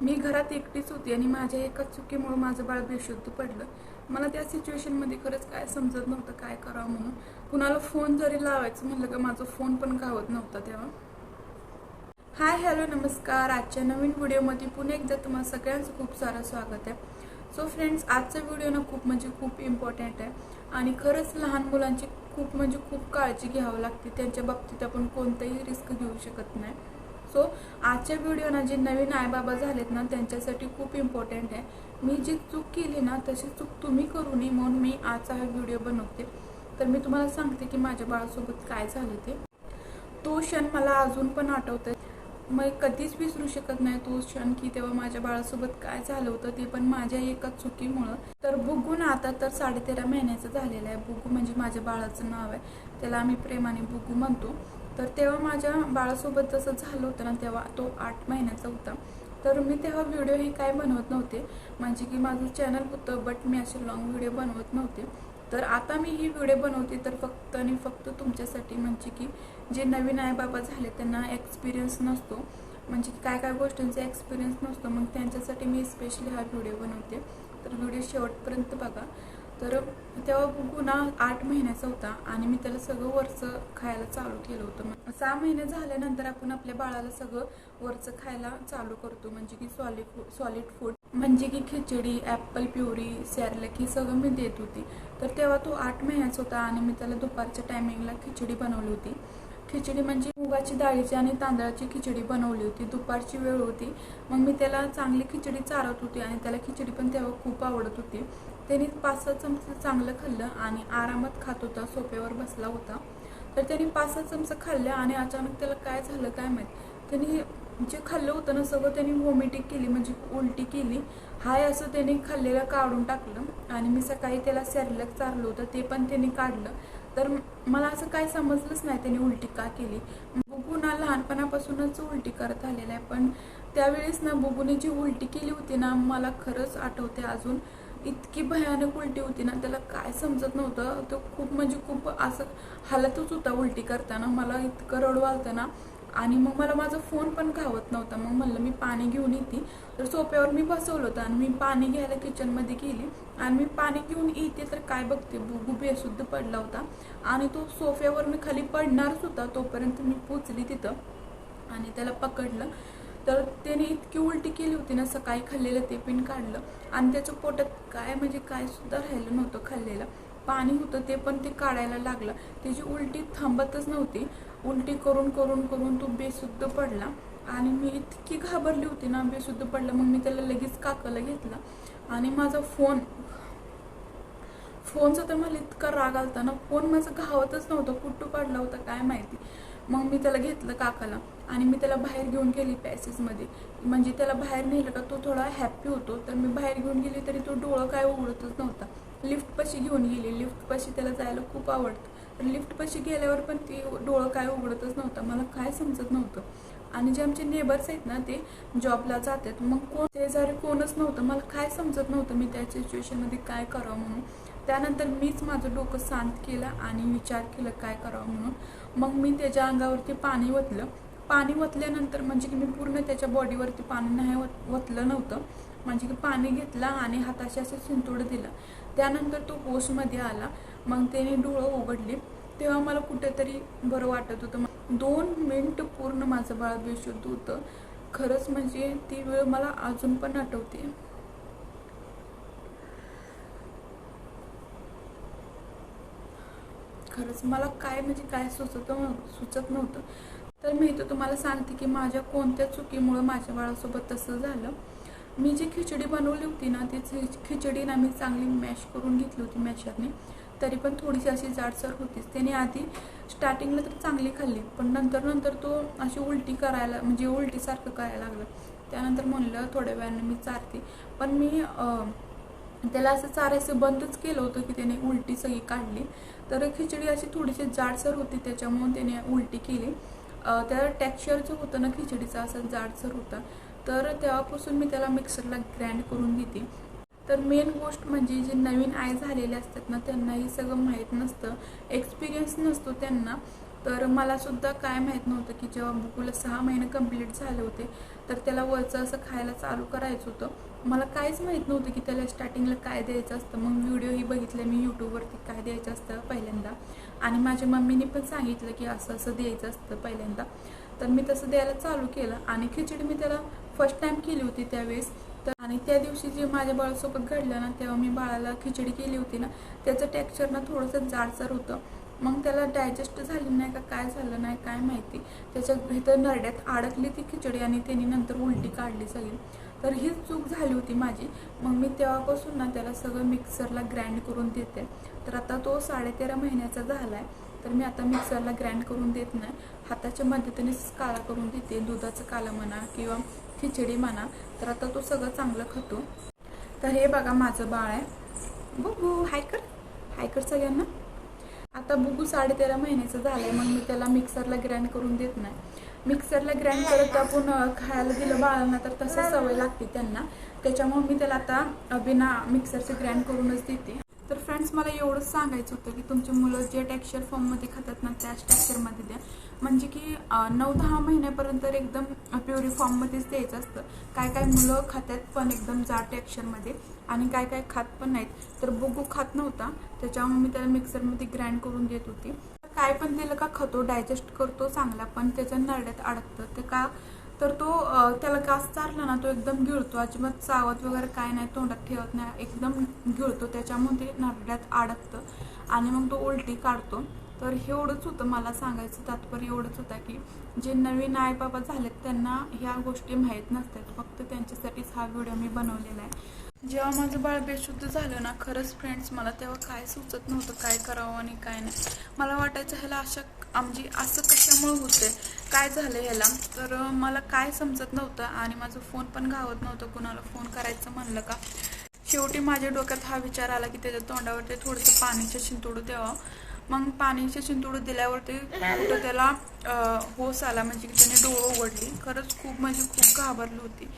मी घरात एकटीच होती आणि माझ्या एकाच चुकीमुळे माझं बाळ बेशुद्ध पडलं. मला त्या सिच्युएशनमध्ये खरंच काय समजत नव्हतं काय करावं म्हणून. कुणाला फोन जरी लावायचं म्हणलं का माझा फोन पण गावत नव्हता तेव्हा. हाय हॅलो नमस्कार. आजच्या नवीन व्हिडिओमध्ये पुन्हा एकदा तुम्हाला सगळ्यांचं खूप सारं स्वागत आहे. सो फ्रेंड्स आजचा व्हिडिओ ना खूप म्हणजे खूप इम्पॉर्टंट आहे. आणि खरंच लहान मुलांची खूप म्हणजे खूप काळजी घ्यावी लागते. त्यांच्या बाबतीत आपण कोणताही रिस्क घेऊ शकत नाही. सो आजच्या व्हिडिओ ना जे नवीन आईबाबा झालेत ना त्यांच्यासाठी खूप इम्पॉर्टंट आहे. मी जी चूक केली ना तशी चूक तुम्ही करू नये म्हणून मी आजचा हा व्हिडिओ बनवते. तर मी तुम्हाला सांगते की माझ्या बाळासोबत काय झालं ते. तो क्षण मला अजून पण आठवतोय. मग कधीच विसरू शकत नाही तो क्षण की तेव्हा माझ्या बाळासोबत काय झालं होतं ते पण माझ्या एकाच चुकीमुळं. तर बुगू ना आता तर साडेतेरा महिन्याचं झालेलं आहे. बुगू म्हणजे माझ्या बाळाचं नाव आहे. त्याला आम्ही प्रेमाने बुगू म्हणतो. तर तेव्हा माझ्या बाळासोबत जसं झालं होतं ना तेव्हा तो आठ महिन्याचा होता. तर मी तेव्हा व्हिडिओ हे काय बनवत नव्हते. म्हणजे की माझं चॅनल होतं बट मी असे लॉंग व्हिडिओ बनवत नव्हते. तर आता मी ही व्हिडिओ बनवते तर फक्त आणि फक्त तुमच्यासाठी म्हणजे की जे नवीन आई बाबा झाले त्यांना एक्सपिरियन्स नसतो. म्हणजे की काय काय गोष्टींचा एक्सपिरियन्स नसतो. मग त्यांच्यासाठी मी स्पेशली हा व्हिडिओ बनवते. तर व्हिडिओ शेवटपर्यंत बघा. तर तेव्हा गुन्हा ना आठ महिन्याचा होता आणि मी त्याला सगळं वरचं खायला चालू केलं होतं. मग सहा महिने झाल्यानंतर आपण आपल्या बाळाला सगळं वरचं खायला चालू करतो म्हणजे की सॉलिड फूड सॉलिड फूड म्हणजे की खिचडी ॲपल प्युरी सॅरलक ही सगळं मी देत होती. तर तेव्हा तो आठ महिन्याचा होता आणि मी त्याला दुपारच्या टायमिंगला खिचडी बनवली होती. खिचडी म्हणजे मुगाची डाळीची आणि तांदळाची खिचडी बनवली होती. दुपारची वेळ होती. मग मी त्याला चांगली खिचडी चारत होती आणि त्याला खिचडी पण तेव्हा खूप आवडत होती. त्याने पाच सहा चमचे चांगलं खाल्लं आणि आरामात खात होता सोप्यावर बसला होता. तर त्याने पाच सहा चमचं खाल्लं आणि अचानक त्याला काय झालं काय माहीत? त्यांनी जे खाल्लं होतं ना सगळं त्यांनी व्हॉमिटिंग केली म्हणजे उलटी केली. हाय असं त्याने खाल्लेलं काढून टाकलं आणि मी सकाळी त्याला सॅरलक चारलं होतं ते पण त्याने काढलं. तर मला असं काय समजलंच नाही त्याने उलटी का केली. बुबू ना लहानपणापासूनच उलटी करत आलेला आहे पण त्यावेळेस ना बुबूने जी उलटी केली होती ना मला खरंच आठवते अजून. इतकी भयानक उलटी होती ना त्याला काय समजत नव्हतं. तो खूप म्हणजे खूप असं हालतच होता उलटी करताना. मला इतकं रडू आलतं ना. आणि मग मला माझा फोन पण घावत नव्हता. मग म्हणलं मी पाणी घेऊन येते. तर सोप्यावर मी बसवलं होतं आणि मी पाणी घ्यायला किचनमध्ये गेली. आणि मी पाणी घेऊन येते तर काय बघते? बुगू बेशुद्ध पडला होता. आणि तो सोफ्यावर मी खाली पडणारच होता. तोपर्यंत मी पोचली तिथं. आणि त्याला पकडलं. तर त्याने इतकी उलटी केली होती ना सकाळी खाल्लेलं ते पण काढलं. आणि त्याचं पोटात काय म्हणजे काय सुद्धा राहिलं नव्हतं खाल्लेलं. पाणी होतं ते पण ते काढायला लागलं. त्याची उलटी थांबतच नव्हती. उलटी करून करून करून तो बेशुद्ध पडला. आणि मी इतकी घाबरली होती ना बेशुद्ध पडलं. मग मी त्याला लगेच काकाला घेतला. आणि माझा फोन फोनचा तर मला इतका राग आलता ना फोन माझा घावतच नव्हता. कुठं पडला होता काय माहिती. मग मी त्याला घेतलं काकाला आणि मी त्याला बाहेर घेऊन गेली पॅसेसमध्ये म्हणजे त्याला बाहेर नेलं का तो थोडा हॅप्पी होतो. तर मी बाहेर घेऊन गेली तरी तो डोळं काय उघडतच नव्हता. लिफ्टपाशी घेऊन गेली. लिफ्टपाशी त्याला जायला खूप आवडतं. तर लिफ्टपाशी गेल्यावर पण ती डोळं काय उघडतच नव्हतं. मला काय समजत नव्हतं. आणि जे आमचे नेबर्स आहेत ना ते जॉबला जातात. मग कोण शेजारी कोणच नव्हतं. मला काय समजत नव्हतं मी त्या सिच्युएशनमध्ये काय करावं म्हणून. त्यानंतर मीच माझं डोकं शांत केलं आणि विचार केलं काय करावं म्हणून? मग मी त्याच्या अंगावरती पाणी ओतलं. पाणी ओतल्यानंतर म्हणजे की मी पूर्ण त्याच्या बॉडीवरती पाणी नाही ओतलं नव्हतं. म्हणजे की पाणी घेतलं आणि हाताशी असं शिंतोड दिलं. त्यानंतर तो होशमध्ये आला. मग त्याने डोळं उघडली. तेव्हा मला कुठेतरी बरं वाटत होतं. दोन मिनिट पूर्ण माझं बाळ बेशुद्ध होतं. खरंच म्हणजे ती वेळ मला अजून पण आठवते खरंच मला काय म्हणजे काय सुचत सुचत नव्हतं. तर मी इथं तुम्हाला सांगते की माझ्या कोणत्या चुकीमुळं माझ्या बाळासोबत तसं झालं. मी जी खिचडी बनवली होती ना ती खिचडी ना मी चांगली मॅश करून घेतली होती मॅशरने. तरी पण थोडीशी अशी जाडसर होतीच. त्याने आधी स्टार्टिंगला तर चांगली खाल्ली पण नंतर नंतर तो अशी उलटी करायला म्हणजे उलटीसारखं करायला लागलं. त्यानंतर म्हणलं थोड्या वेळाने मी चारते. पण मी त्याला असं चारायचं बंदच केलं होतं की त्याने उलटी सगळी काढली. तर खिचडी अशी थोडीशी जाडसर होती त्याच्यामुळे त्याने उलटी केली. त्या टेक्स्चर जो होतं ना खिचडीचा असा जाडसर होता. तर तेव्हापासून मी त्याला मिक्सरला ग्रँड करून घेते. तर मेन गोष्ट म्हणजे जे नवीन आय झालेले असतात ना त्यांना हे सगळं माहीत नसतं. एक्सपिरियन्स नसतो त्यांना. तर मला सुद्धा काय माहीत नव्हतं की जेव्हा बुकूला सहा महिने कंप्लीट झाले होते तर त्याला वरचं असं खायला चालू करायचं होतं. मला काहीच माहीत नव्हतं की त्याला स्टार्टिंगला काय द्यायचं असतं. मग व्हिडिओही बघितले मी यूट्यूबवरती काय द्यायचं असतं पहिल्यांदा. आणि माझ्या मम्मीने पण सांगितलं की असं असं द्यायचं असतं पहिल्यांदा. तर मी तसं द्यायला चालू केलं. आणि खिचडी मी त्याला फर्स्ट टाइम केली होती त्यावेळेस. तर आणि त्या दिवशी जे माझ्या बाळासोबत घडलं ना तेव्हा मी बाळाला खिचडी केली होती ना त्याचं टेक्स्चर ना थोडंसं जाडसर होतं. मग त्याला डायजेस्ट झाली नाही का काय झालं नाही काय माहिती. त्याच्या इथं नरड्यात अडकली ती खिचडी आणि त्यांनी नंतर उलटी काढली सगळी. तर ही चूक झाली होती माझी. मग मी तेव्हापासून ना त्याला सगळं मिक्सरला ग्राइंड करून देते. तर आता तो साडेतेरा महिन्याचा झाला आहे तर मी आता मिक्सरला ग्राइंड करून देत नाही. हाताच्या मदतीनेच काळा करून देते. दुधाचं काला म्हणा किंवा खिचडी म्हणा. तर आता तो सगळं चांगलं खातो. तर हे बघा माझं बाळ आहे. बघू हायकर हायकर सगळ्यांना. आता बुगू साडेतेरा महिन्याचं झालंय मग मी त्याला मिक्सरला ग्राइंड करून देत नाही. मिक्सरला ग्राइंड करत आपण खायला दिलं बाळांना तर तसं सवय लागते त्यांना. त्याच्यामुळे मी त्याला आता बिना मिक्सरचं ग्राइंड करूनच देते. तर फ्रेंड्स मला एवढंच सांगायचं होतं की तुमची मुलं जे टेक्स्चर फॉर्ममध्ये खातात ना त्याच टेक्स्चरमध्ये द्या. म्हणजे की नऊ दहा महिन्यापर्यंत तर एकदम प्युरी फॉर्ममध्येच द्यायचं असतं. काय काय मुलं खातात पण एकदम जाड टेक्स्चरमध्ये आणि काय काय खात पण नाहीत. तर बुगू खात नव्हता त्याच्यामुळे मी त्याला मिक्सरमध्ये ग्राइंड करून देत होती. काय पण दिलं का खातो डायजेस्ट करतो चांगला पण त्याच्या नरड्यात अडकतं. ते का तर तो त्याला घास चारला ना तो एकदम गिळतो. अजिबात चावत वगैरे काय नाही तोंडात ठेवत नाही एकदम गिळतो. त्याच्यामुळे नारड्यात अडकतं आणि मग तो उलटी काढतो. तर एवढंच होतं मला सांगायचं तात्पर्य एवढंच होतं की जे नवीन आई बाबा झालेत त्यांना ह्या गोष्टी माहीत नसतात. फक्त त्यांच्यासाठीच हा व्हिडिओ मी बनवलेला आहे. जेव्हा माझं बाळ बेशुद्ध झालं ना खरंच फ्रेंड्स मला तेव्हा काय सुचत नव्हतं काय करावं आणि काय नाही. मला वाटायचं ह्याला अशा आमची असं कशामुळे होते काय झालं ह्याला? तर मला काय समजत नव्हतं आणि माझं फोन पण गावत नव्हतं कुणाला फोन करायचं म्हणलं का? शेवटी माझ्या डोक्यात हा विचार आला की त्याच्या तोंडावरती थोडंसं पाणीचं शिंतोडू द्यावं. मग पाणीचे शिंतोडू दिल्यावरती कुठं त्याला होस आला म्हणजे की त्याने डोळं उघडली. खरंच खूप म्हणजे खूप घाबरली होती.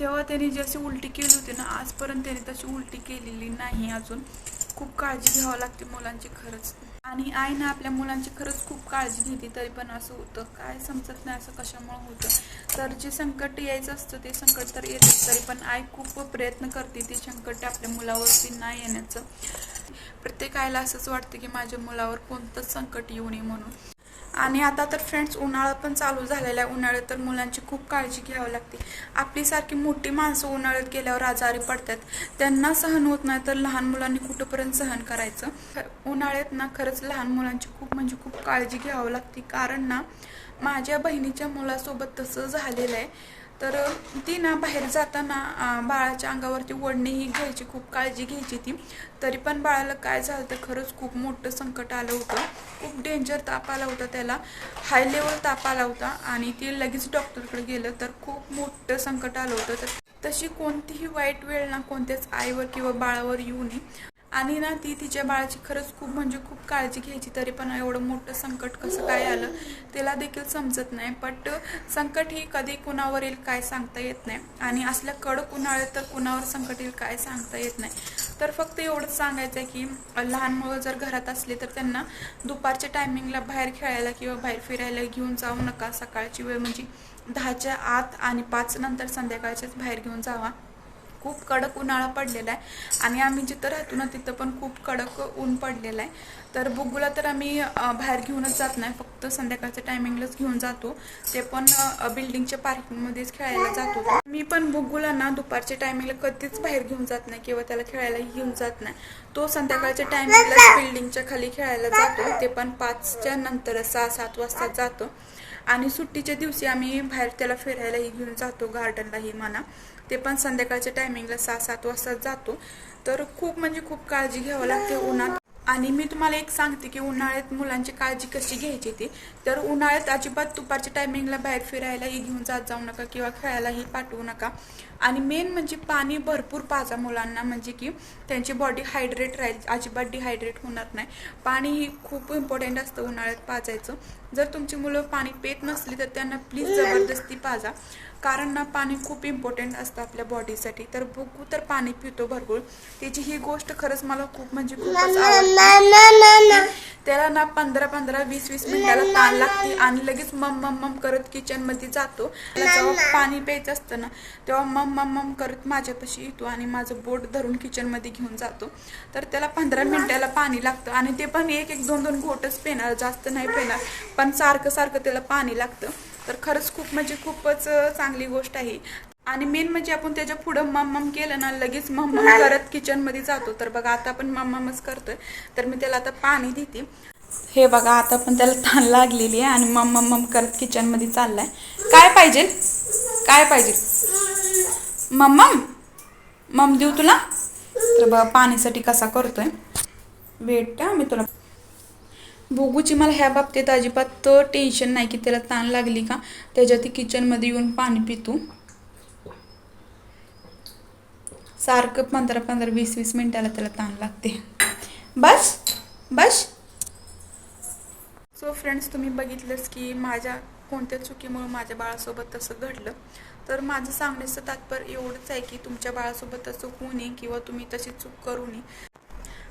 तेव्हा त्याने जशी उलटी केली होती ना आजपर्यंत त्याने तशी उलटी केलेली नाही अजून. खूप काळजी घ्यावं लागते मुलांची खरंच. आणि आई ना आपल्या मुलांची खरंच खूप काळजी घेते तरी पण असं होतं. काय समजत नाही असं कशामुळे होतं. तर जे संकट यायचं असतं ते संकट तर येतच. तरी पण आई खूप प्रयत्न करते ते संकट आपल्या मुलावरती नाही येण्याचं. प्रत्येक आईला असंच वाटतं की माझ्या मुलावर कोणतंच संकट येऊ नये म्हणून. आणि आता तर फ्रेंड्स उन्हाळा पण चालू झालेला आहे. उन्हाळ्यात तर मुलांची खूप काळजी घ्यावी लागते. आपलीसारखी मोठी माणसं उन्हाळ्यात गेल्यावर आजारी पडतात. त्यांना सहन होत नाही तर लहान मुलांनी कुठंपर्यंत सहन करायचं? उन्हाळ्यात ना खरंच लहान मुलांची खूप म्हणजे खूप काळजी घ्यावी लागते. कारण ना माझ्या बहिणीच्या मुलासोबत तसं झालेलं आहे. तर ती ना बाहेर जाताना बाळाच्या अंगावरती ओढणी ही घ्यायची खूप काळजी घ्यायची ती. तरी पण बाळाला काय झालं तर खरंच खूप मोठं संकट आलं होतं. खूप डेंजर ताप आला होता त्याला. हाय लेवल ताप आला होता आणि ते लगेच डॉक्टरकडे गेलं तर खूप मोठं संकट आलं होतं. तर तशी कोणतीही वाईट वेळ ना कोणत्याच आईवर किंवा बाळावर येऊ नये. आणि ना ती तिच्या बाळाची खरंच खूप म्हणजे खूप काळजी घ्यायची तरी पण एवढं मोठं संकट कसं काय आलं तिला देखील समजत नाही. बट संकट ही कधी कुणावर येईल काय सांगता येत नाही. आणि असल्या कडक उन्हाळ्यात तर कुणावर संकट येईल काय सांगता येत नाही. तर फक्त एवढंच सांगायचं आहे की लहान मुलं जर घरात असले तर त्यांना दुपारच्या टायमिंगला बाहेर खेळायला किंवा बाहेर फिरायला घेऊन जाऊ नका. सकाळची वेळ म्हणजे दहाच्या आत आणि पाच नंतर संध्याकाळच्याच बाहेर घेऊन जावा. खूप कडक उन्हाळा पडलेला आहे. आणि आम्ही जिथं राहतो ना तिथं पण खूप कडक ऊन पडलेलं आहे. तर बुगूला तर आम्ही बाहेर घेऊनच जात नाही. फक्त संध्याकाळच्या टायमिंगलाच घेऊन जातो. ते पण बिल्डिंगच्या पार्किंगमध्येच खेळायला जातो. मी पण बुगूला ना दुपारच्या टायमिंगला कधीच बाहेर घेऊन जात नाही किंवा त्याला खेळायला घेऊन जात नाही. तो संध्याकाळच्या टायमिंगलाच बिल्डिंगच्या खाली खेळायला जातो. ते पण पाचच्या नंतर सहा सात वाजता जातो. आणि सुट्टीच्या दिवशी आम्ही बाहेर त्याला फिरायलाही घेऊन जातो गार्डनलाही म्हणा. ते पण संध्याकाळच्या टायमिंगला सहा सात वाजता जातो. तर खूप म्हणजे खूप काळजी घ्यावं लागते उन्हात. आणि मी तुम्हाला एक सांगते की उन्हाळ्यात मुलांची काळजी कशी घ्यायची ती. तर उन्हाळ्यात अजिबात दुपारच्या टायमिंगला बाहेर फिरायलाही घेऊन जात जाऊ नका किंवा खेळायलाही पाठवू नका. आणि मेन म्हणजे पाणी भरपूर पाजा मुलांना म्हणजे की त्यांची बॉडी हायड्रेट राहील. अजिबात डिहायड्रेट होणार नाही. पाणी ही खूप इम्पॉर्टंट असतं उन्हाळ्यात पाजायचं. जर तुमची मुलं पाणी पेत नसली तर त्यांना प्लीज जबरदस्ती पाजा. कारण ना पाणी खूप इम्पॉर्टंट असतं आपल्या बॉडीसाठी तर बुकू तर पाणी पितो भरपूर. त्याची ही गोष्ट खरंच मला खूप म्हणजे खूपच आवडते. त्याला ना पंधरा पंधरा वीस वीस मिनिटाला ताण लागते आणि लगेच मम मम मम करत किचनमध्ये जातो. त्याला जेव्हा पाणी प्यायचं असतं ना तेव्हा मम मम मम करत माझ्यापाशी येतो आणि माझं बोट धरून किचनमध्ये घेऊन जातो. तर त्याला पंधरा मिनिटाला पाणी लागतं आणि ते पण एक एक दोन दोन घोटच पेणार जास्त नाही पेणार. पण सारखं सारखं त्याला पाणी लागतं. तर खरंच खूप म्हणजे खूपच अं, चांगली गोष्ट आहे. आणि मेन म्हणजे आपण त्याच्या पुढं मम मम केलं ना लगेच मम मम करत किचनमध्ये जातो. तर बघा आता आपण मम ममच करतोय. तर मी त्याला आता पाणी देते. हे बघा आता पण त्याला ताण लागलेली आहे आणि मम मम मम करत किचनमध्ये चाललाय. काय पाहिजे? काय पाहिजे? मम्मम मम? देऊ तुला? तर बघा पाणीसाठी कसा करतोय. वेट मी तुला बोगूची मला ह्या बाबतीत अजिबात टेन्शन नाही की त्याला ताण लागली का? त्याच्या ती किचनमध्ये येऊन पाणी पितो. सारखं पंधरा पंधरा वीस वीस मिनिटाला त्याला ताण लागते. बस बस. सो फ्रेंड्स तुम्ही बघितलंच की माझ्या कोणत्या चुकीमुळे माझ्या बाळासोबत तसं घडलं. तर माझं सांगण्याचं तात्पर्य एवढंच आहे की तुमच्या बाळासोबत तसं होऊ नये किंवा तुम्ही तशी चूक करू नये.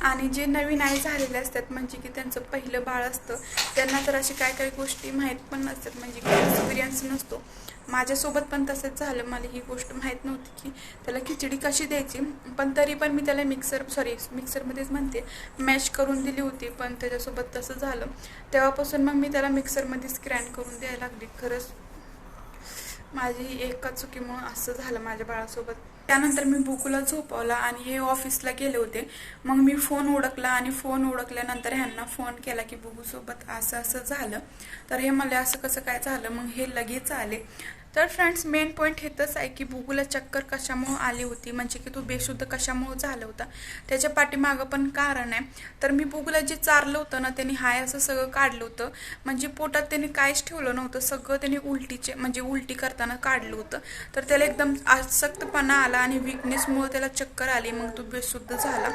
आणि जे नवीन आई झालेले असतात म्हणजे की त्यांचं पहिलं बाळ असतं त्यांना तर अशी काय काही गोष्टी माहीत पण नसतात. म्हणजे की एक्सपिरियन्स नसतो. माझ्यासोबत पण तसंच झालं. मला ही गोष्ट माहीत नव्हती की त्याला खिचडी कशी द्यायची. पण तरी पण मी त्याला मिक्सर सॉरी मिक्सरमध्येच म्हणते मॅश करून दिली होती. पण त्याच्यासोबत तसं झालं. तेव्हापासून मग मी त्याला मिक्सरमध्येच ग्रँड करून द्यायला लागली. खरंच माझी एका चुकीमुळं असं झालं माझ्या बाळासोबत. त्यानंतर मी बुकूला झोपवला आणि हे ऑफिसला गेले होते. मग मी फोन ओळखला आणि फोन ओळखल्यानंतर ह्यांना फोन केला की बुकूसोबत असं असं झालं. तर हे मला असं कसं काय झालं? मग हे लगेच आले. तर फ्रेंड्स मेन पॉईंट हेच आहे की बुगूला चक्कर कशामुळं आली होती? म्हणजे की तो बेशुद्ध कशामुळं झालं होता? त्याच्या पाठीमागं पण कारण आहे. तर मी बुगूला जे चारलं होतं ना त्याने हाय असं सगळं काढलं होतं. म्हणजे पोटात त्यांनी काहीच ठेवलं नव्हतं. सगळं त्याने उलटीचे म्हणजे उलटी करताना काढलं होतं. तर त्याला एकदम आसक्तपणा आला आणि विकनेसमुळे त्याला चक्कर आली. मग तो बेशुद्ध झाला.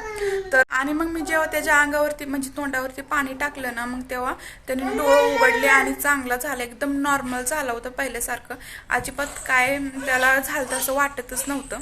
तर आणि मग मी जेव्हा त्याच्या अंगावरती म्हणजे तोंडावरती पाणी टाकलं ना मग तेव्हा त्याने डोळं उघडले आणि चांगला झाला. एकदम नॉर्मल झाला होता पहिल्यासारखं. अजिबात काय त्याला झालं असं वाटतच नव्हतं.